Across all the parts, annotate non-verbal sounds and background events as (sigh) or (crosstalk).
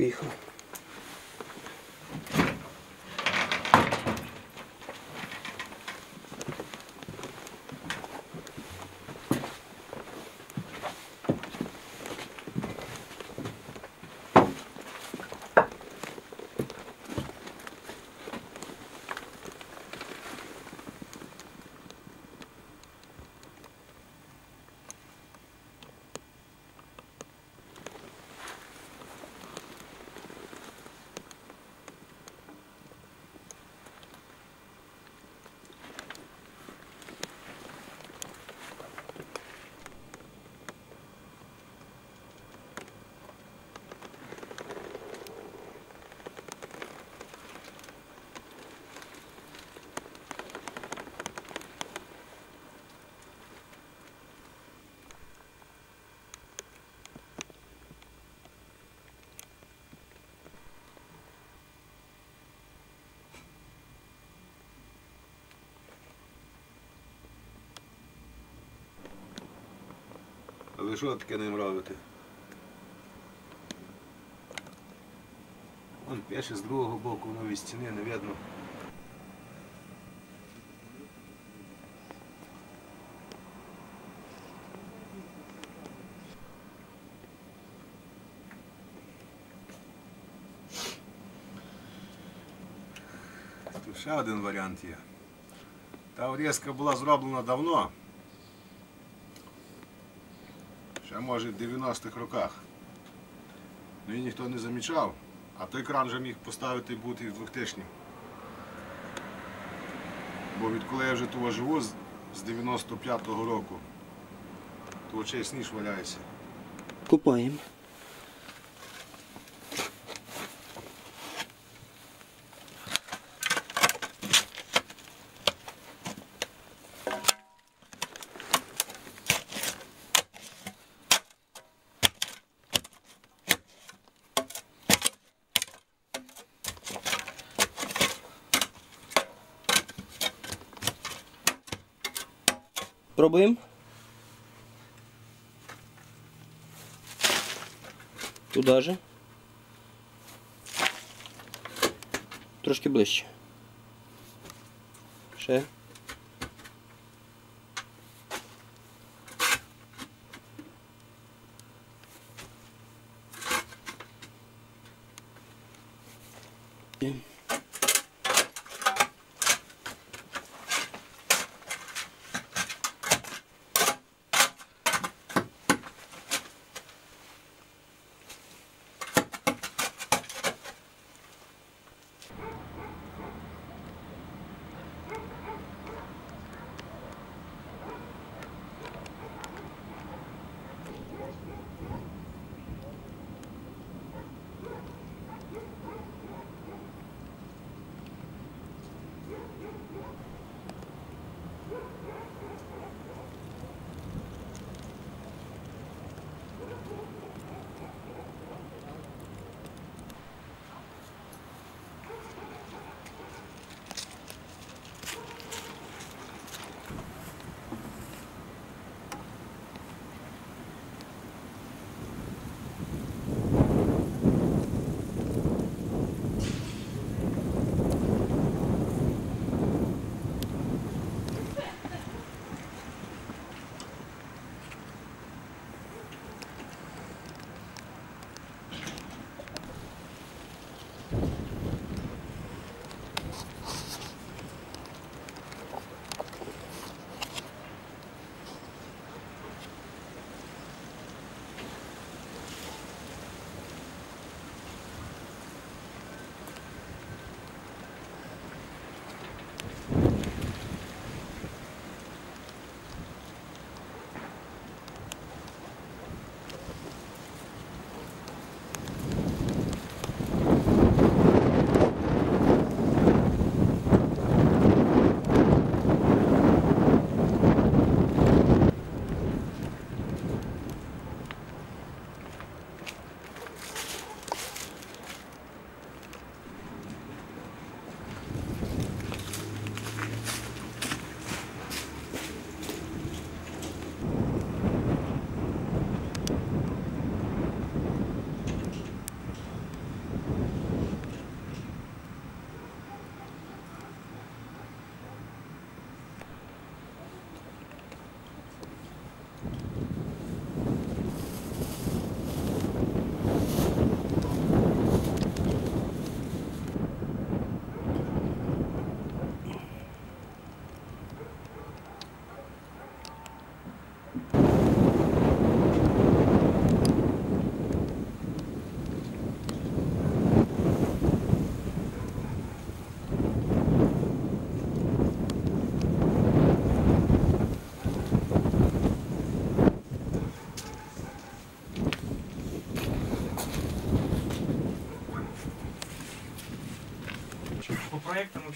поїхав. А ви таке ним робите? Вон пише з другого боку нові стіни, не видно. Ще один варіант є. Та врізка була зроблена давно. Ще може в 90-х роках. Ну і ніхто не замічав. А той кран вже міг поставити бути і в 2000 Бо відколи я вже тут живу з з 95-го року, то очей сніж валяється. Купаємо. Пробуємо. Туди же. Трошки ближче. Ще. Є.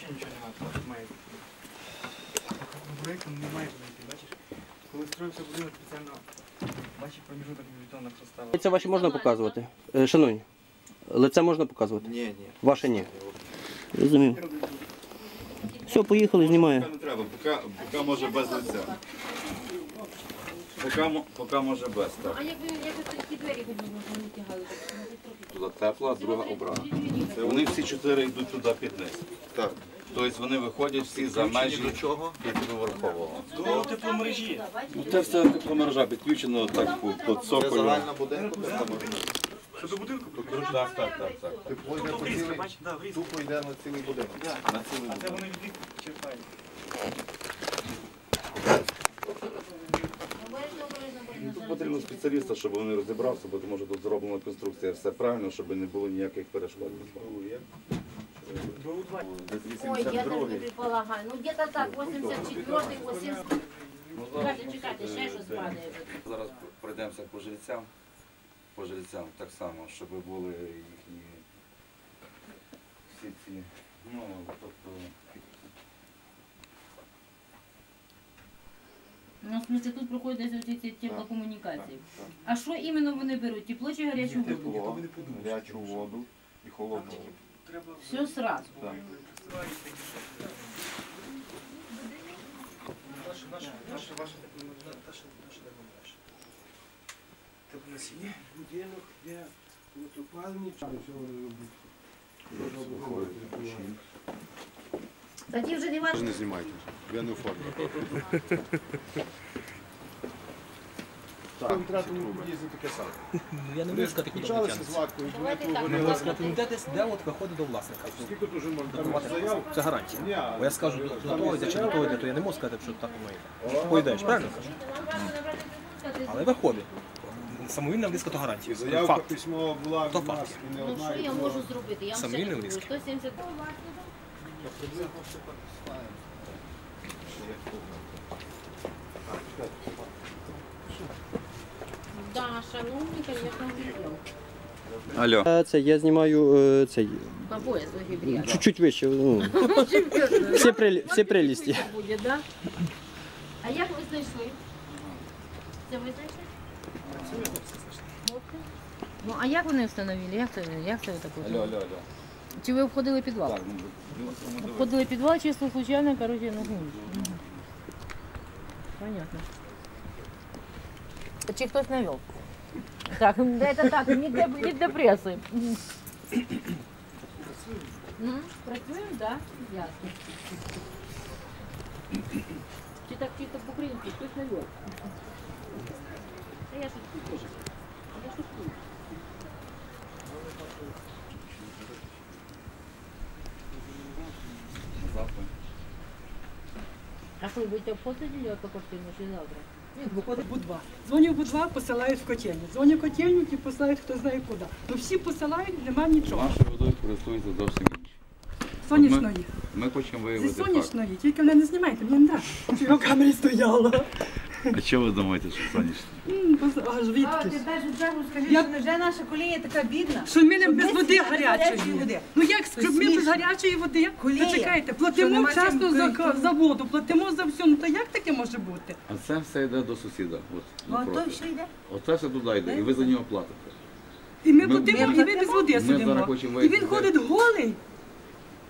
взагалі нічого немає. Має. Проектом немає знайти, бачиш? Коли строївся будинок, спеціально бачиш проміжуток між бетонах розставили. Лице ваші можна показувати? Е, Шановні, лице можна показувати? Ні, ні. Ваше ні. Розумів. Все, поїхали, знімаю. Поки не треба, поки, поки може без лиця. Поки, мо- поки може без, так. А як ви такі двері не тягали? Туди тепла, друга обрана. Це вони всі чотири йдуть туди під низ. Так. Тобто вони виходять всі за межі п'ятиповерхового. До тепломережі. Ну, це все тепломережа підключено так по, по цоколю. Що до будинку? Так, так, так, так. Тепло йде по. Да, в тупо йде на цілий будинок. На цілий А це будинок. вони від них черпають. Ну, Тут потрібно спеціаліста, щоб вони розібрався, бо тому що тут зроблена конструкція, все правильно, щоб не було ніяких перешкод. Ой, я так 82-й. не предполагаю. Ну где-то так, 84-й, 80 Чекайте, чекайте, ще щось падає. Зараз пройдемося по жильцям, по жильцям так само, щоб були їхні всі ці, ну, тобто, Ну, в смысле, тут проходять ці теплокомунікації. А що іменно вони беруть? Тепло чи гарячу воду? тепло, гарячу воду і холодну воду. Треба Все сразу. Так. Наша, наша, наша, ваша тепломережа, наша, наша тепломережа. Теплоносіння. будинок, де от опалення, чи Тоді вже не важливо. Не знімайте, я не у формі. (laughs) Так, таке саме. Я не можу сказати, куди з вони ласка. Де, десь- де от виходить до власника. Скільки тут вже можна Давати заяв? Це гарантія. Бо я скажу, до того йде чи до того йде, то я не можу сказати, що так воно йде. Пойдеш, правильно кажу? Але виходить. Самовільна близько то гарантія. Заявка письмова була То від нас, і не Ну що я можу зробити? Я вам ще. 170 Да, шановні, звісно, відео. Алло. Е, Це я знімаю е, цей. По пояс вибріяти. Чуть-чуть вище. Ну, всі, прелі... всі прелісті. Буде, да? А як ви знайшли? Це ви знайшли? Ну, а як вони встановили? Як це, як це ви так Алло, алло, алло. Чи ви входили в підвал? Так, ну, ну, ну, в підвал, чисто случайно, короче, ну, гум. Понятно. Чи хтось навел? Так, это так, не для, не для прессы. М, Працюємо, да? Ясно. Чи так чисто по-українськи, хтось навел? Та я шуткую. Я шуткую. Завтра. А що, ви будете обходити по квартиру чи завтра? Виходить Будва. Дзвоню в Будва, посилають в котельню. Дзвоню в котельню, і посилають хто знає куди. Ну всі посилають, нема нічого. Нашою водою користується зовсім інші. Сонячної. Ми хочемо Зі виявити факт. сонячної, тільки мене не знімайте, мені не треба. Щоб камері стояла. А чого ви думаєте, що Аж А, звідки? Я- що невже наша колія така бідна? Що ми не без води гарячої води. Ну як, щоб ми без гарячої води? Колія. То чекайте, платимо вчасно за, за воду, платимо за все. Ну то як таке може бути? А це все йде до сусіда. От, А то що йде? Оце все туди йде, і ви за нього платите. І ми Ми- платимо, ми- і ми без води сидимо. І він ходить голий,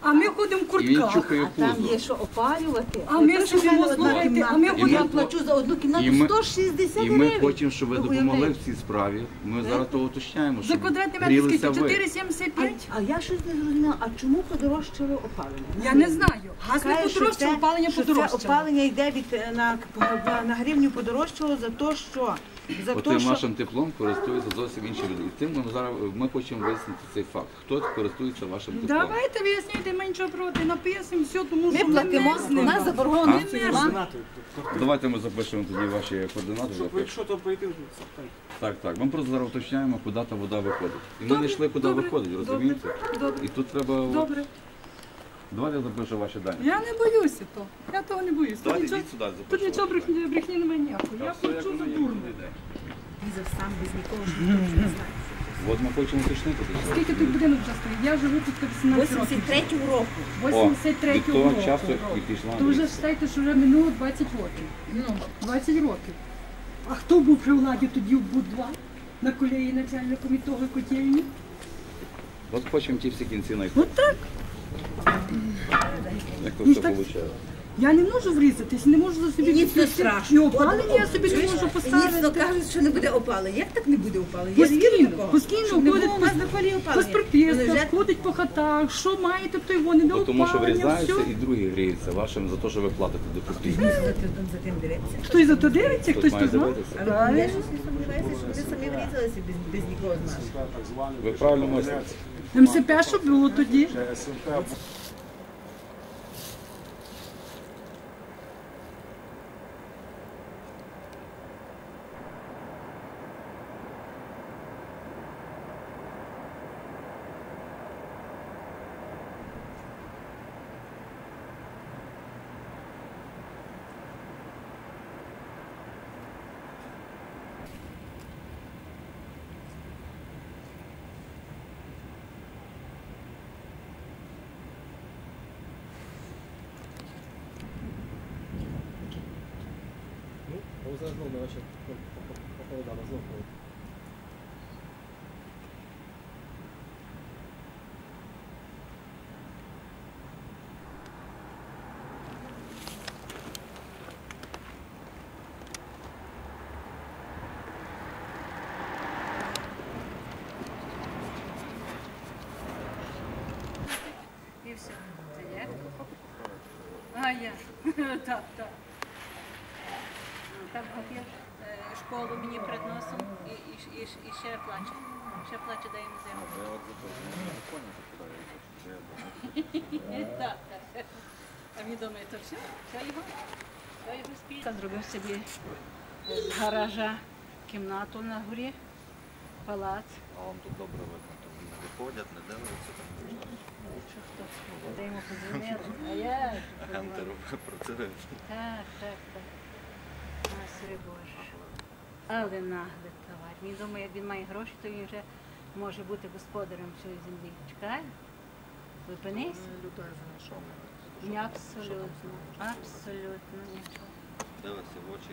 а ми ходимо в куртках. чухає Там є що опалювати. А ми одна слухайте, а ми ходимо- Я плачу за одну кімнату ми- 160 І ми хочемо, щоб ви допомогли в цій справі. Ми зараз того уточняємо, За щоб квадратний метр грілися скільки? ви. 4,75? А я щось не зрозуміла, а чому подорожчало опалення? Я не знаю. Газ не Каже, що подорожчав, це- опалення що подорожчало. Це опалення йде від е, на, на гривню подорожчало за те, що за Отим те, що вашим теплом користуються зовсім інші люди. І тим ми зараз ми хочемо вияснити цей факт. Хто користується вашим теплом? Давайте вияснюйте, ми нічого проти, написимо все, тому ми що платимо, не у нас заборгованість Давайте ми запишемо тоді ваші координати. Щоб якщо то пройти, то Так, так. Ми просто зараз уточняємо, куди та вода виходить. І ми Добре, не йшли, куди добре, виходить, розумієте? Добре, І тут треба. от- добре. Давайте я запишу ваші дані. Я не боюся того. Я того не боюся. Тут Давайте нічого, йдіть сюди, тут нічого брехні, брехні немає ніякої. Я Все, як плачу за воно є, дурно. йде. Він сам без нікого ж ніхто не знає. От ми хочемо уточнити. до цього. Скільки тут будинок вже стоїть? Я живу тут 18 років. 83-го року. О, 83 від того року. часу і пішла. То вже вважайте, що вже минуло 20 років. Ну, 20 років. А хто був при владі тоді в Буд-2? На колії начальником і того котельні? От хочемо ті всі кінці. Ну так. Як Ну, виходить. Я не можу врізатись, не можу за собі І ніц не страшно. І опалення я собі не можу Ніц поставити. кажуть, що не буде опалення. Як так не буде опалення? Я не вірю Постійно, такого. постійно Щоб не ходить було у нас на колії По опалення. Вони спиртистах, вже ходить по хатах, що маєте, то й вони до Бо Тому що опалення, врізаються все. і другі гріються вашим за те, що ви платите до копійки. за тим- за тим дивиться. Хтось за то дивиться, Хтось має знає. дивитися. Але я щось не сумніваюся, що ви самі врізалися без, без нікого з нас. Ви правильно мислите. МСП, що було тоді? Ну, але зараз знову наче похолодало знову. І все. Це є? А я. (laughs) Так, так. Так папір е, школу мені перед носом і, і, і, і ще плаче. Ще плаче, дай йому. (laughs) Так, так. А він думає, то все? Все його? Все його спільно. Зробив собі з гаража кімнату на горі, палац. А вам тут добре видно, то вони виходять, не дивляться, там хто? Де йому подзвонили? А я? роблять працюють. Так, так, так. Боже. Але нагле товар. Він думає, як він має гроші, то він вже може бути господарем цієї землі. Чекай. Зупинись. Людей за що? Ні, абсолютно. Абсолютно нічого. Дивиться в очі.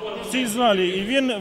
В цій залі, і він